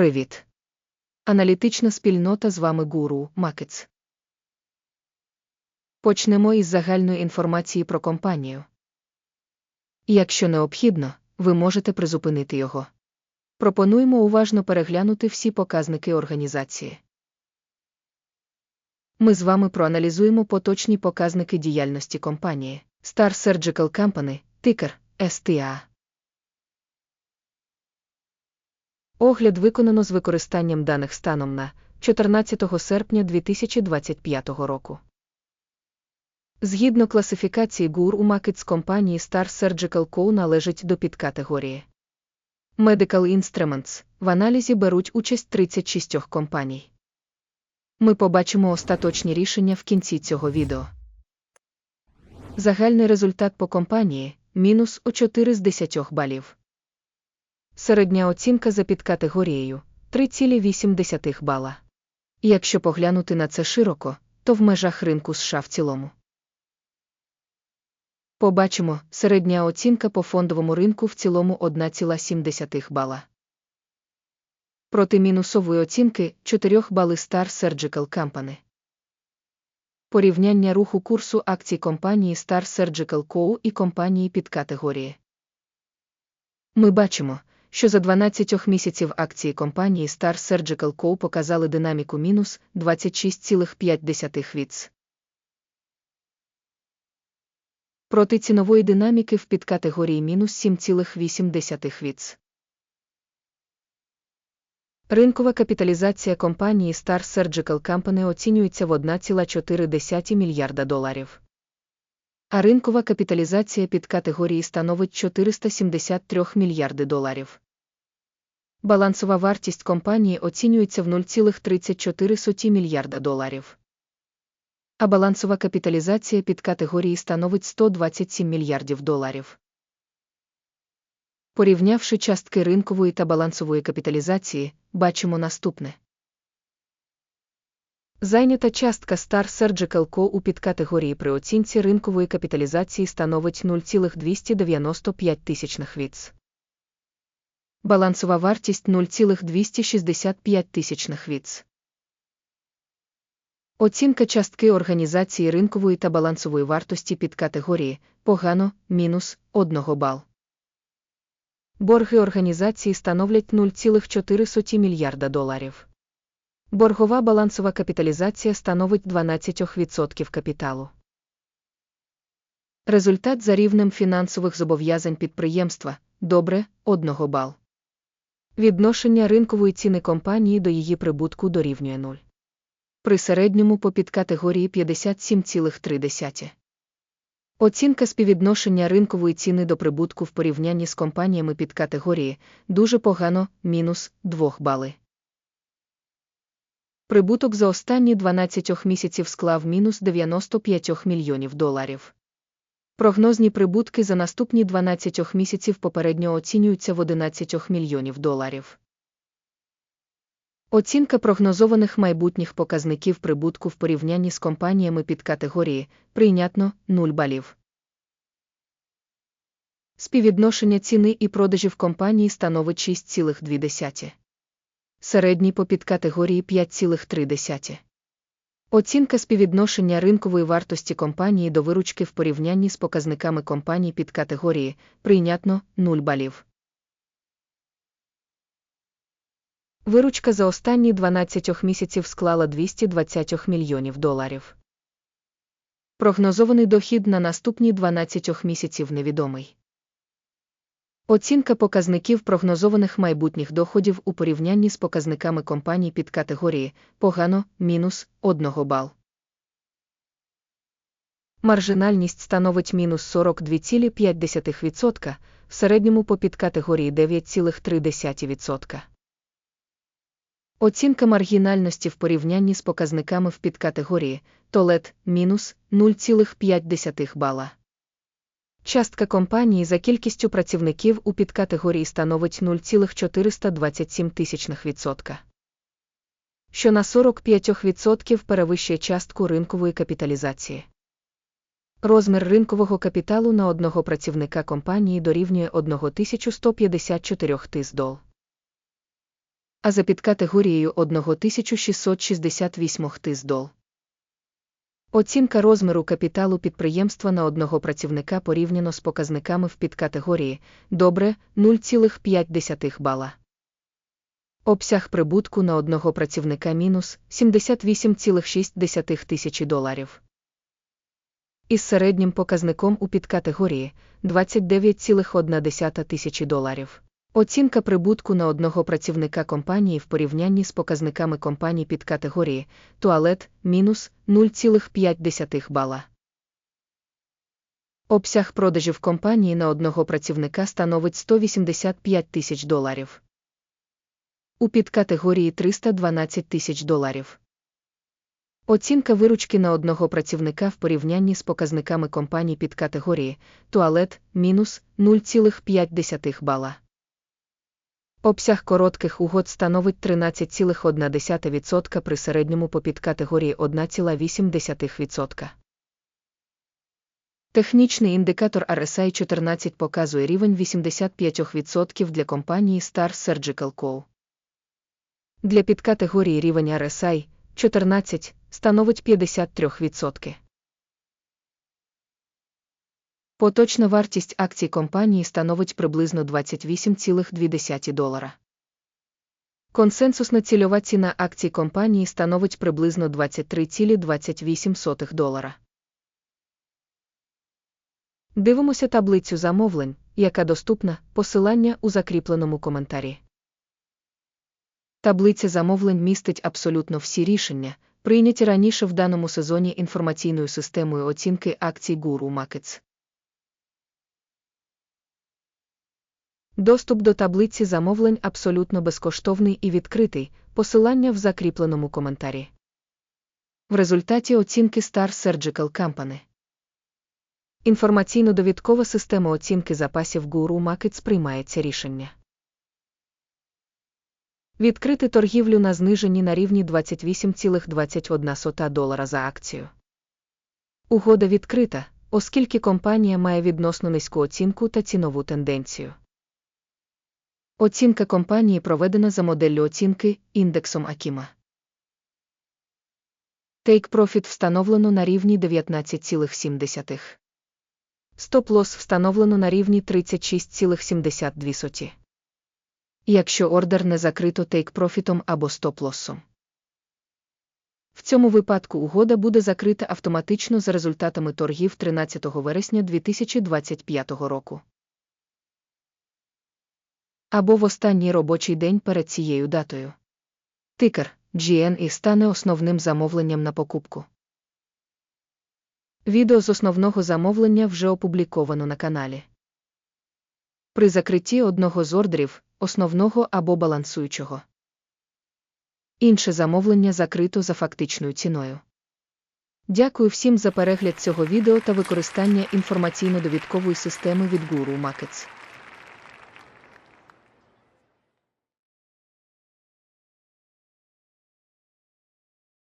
Привіт. Аналітична спільнота з вами Гуру Макетс. Почнемо із загальної інформації про компанію. Якщо необхідно, ви можете призупинити його. Пропонуємо уважно переглянути всі показники організації. Ми з вами проаналізуємо поточні показники діяльності компанії Star Surgical Company, тикер STA. Огляд виконано з використанням даних станом на 14 серпня 2025 року. Згідно класифікації ГУР у Макетс компанії Star Surgical Co. належить до підкатегорії. Medical Instruments в аналізі беруть участь 36 компаній. Ми побачимо остаточні рішення в кінці цього відео. Загальний результат по компанії мінус о 4 з 10 балів. Середня оцінка за підкатегорією 3,8 бала. Якщо поглянути на це широко, то в межах ринку США в цілому. Побачимо, середня оцінка по фондовому ринку в цілому 1,7 бала. Проти мінусової оцінки 4 бали Star Surgical Company. Порівняння руху курсу акцій компанії Star Surgical Co. і компанії під категорії. Ми бачимо, що за 12 місяців акції компанії Star Surgical Co. показали динаміку мінус 26,5 віц. Проти цінової динаміки в підкатегорії мінус 7,8 віц. Ринкова капіталізація компанії Star Surgical Company оцінюється в 1,4 мільярда доларів. А ринкова капіталізація під категорії становить 473 мільярди доларів. Балансова вартість компанії оцінюється в 0,34 мільярда доларів. А балансова капіталізація під категорії становить 127 мільярдів доларів. Порівнявши частки ринкової та балансової капіталізації, бачимо наступне. Зайнята частка Star Surgical Co. у підкатегорії при оцінці ринкової капіталізації становить 0,295 тисячних віц. Балансова вартість 0,265 тисячних віц. Оцінка частки організації ринкової та балансової вартості під категорії погано мінус 1 бал. Борги організації становлять 0,4 мільярда доларів. Боргова балансова капіталізація становить 12% капіталу. Результат за рівнем фінансових зобов'язань підприємства добре 1 бал. Відношення ринкової ціни компанії до її прибутку дорівнює 0. При середньому по підкатегорії 57,3. Оцінка співвідношення ринкової ціни до прибутку в порівнянні з компаніями під категорії дуже погано мінус 2 бали. Прибуток за останні 12 місяців склав мінус 95 мільйонів доларів. Прогнозні прибутки за наступні 12 місяців попередньо оцінюються в 11 мільйонів доларів. Оцінка прогнозованих майбутніх показників прибутку в порівнянні з компаніями під категорії прийнятно 0 балів. Співвідношення ціни і продажів компанії становить 6,2. Середній по підкатегорії 5,3. Оцінка співвідношення ринкової вартості компанії до виручки в порівнянні з показниками компаній під категорії прийнятно 0 балів. Виручка за останні 12 місяців склала 220 мільйонів доларів. Прогнозований дохід на наступні 12 місяців невідомий. Оцінка показників прогнозованих майбутніх доходів у порівнянні з показниками компаній під категорії погано мінус 1 бал. Маржинальність становить мінус 42,5%, в середньому по підкатегорії 9,3%. Оцінка маргінальності в порівнянні з показниками в підкатегорії толет мінус 0,5 бала. Частка компанії за кількістю працівників у підкатегорії становить 0,427%, що на 45% перевищує частку ринкової капіталізації. Розмір ринкового капіталу на одного працівника компанії дорівнює 1154 тис дол. а за підкатегорією 1668 тис дол. Оцінка розміру капіталу підприємства на одного працівника порівняно з показниками в підкатегорії добре 0,5 бала. Обсяг прибутку на одного працівника мінус 78,6 тисячі доларів. Із середнім показником у підкатегорії 29,1 тисячі доларів. Оцінка прибутку на одного працівника компанії в порівнянні з показниками компаній під категорії туалет мінус 0,5 бала. Обсяг продажів компанії на одного працівника становить 185 тисяч доларів. У підкатегорії 312 тисяч доларів. Оцінка виручки на одного працівника в порівнянні з показниками компаній під категорії туалет мінус 0,5 бала. Обсяг коротких угод становить 13,1% при середньому по підкатегорії 1,8%. Технічний індикатор RSI 14 показує рівень 85% для компанії Star Surgical Co. Для підкатегорії рівень RSI 14 становить 53%. Поточна вартість акцій компанії становить приблизно 28,2 долара. Консенсусна цільова ціна акцій компанії становить приблизно 23,28 долара. Дивимося таблицю замовлень, яка доступна, посилання у закріпленому коментарі. Таблиця замовлень містить абсолютно всі рішення, прийняті раніше в даному сезоні інформаційною системою оцінки акцій Guru Markets. Доступ до таблиці замовлень абсолютно безкоштовний і відкритий, посилання в закріпленому коментарі. В результаті оцінки Star Surgical Company. Інформаційно-довідкова система оцінки запасів Guru Markets приймається рішення. Відкрити торгівлю на зниженні на рівні 28,21 долара за акцію. Угода відкрита, оскільки компанія має відносно низьку оцінку та цінову тенденцію. Оцінка компанії проведена за моделлю оцінки індексом Акіма. Take Profit встановлено на рівні 19,7. Стоп-лосс встановлено на рівні 36,72. Якщо ордер не закрито тейк-профітом або стоп-лоссом. В цьому випадку угода буде закрита автоматично за результатами торгів 13 вересня 2025 року. Або в останній робочий день перед цією датою. Тикер GNI стане основним замовленням на покупку. Відео з основного замовлення вже опубліковано на каналі. При закритті одного з ордерів, основного або балансуючого. Інше замовлення закрито за фактичною ціною. Дякую всім за перегляд цього відео та використання інформаційно-довідкової системи від Guru Markets.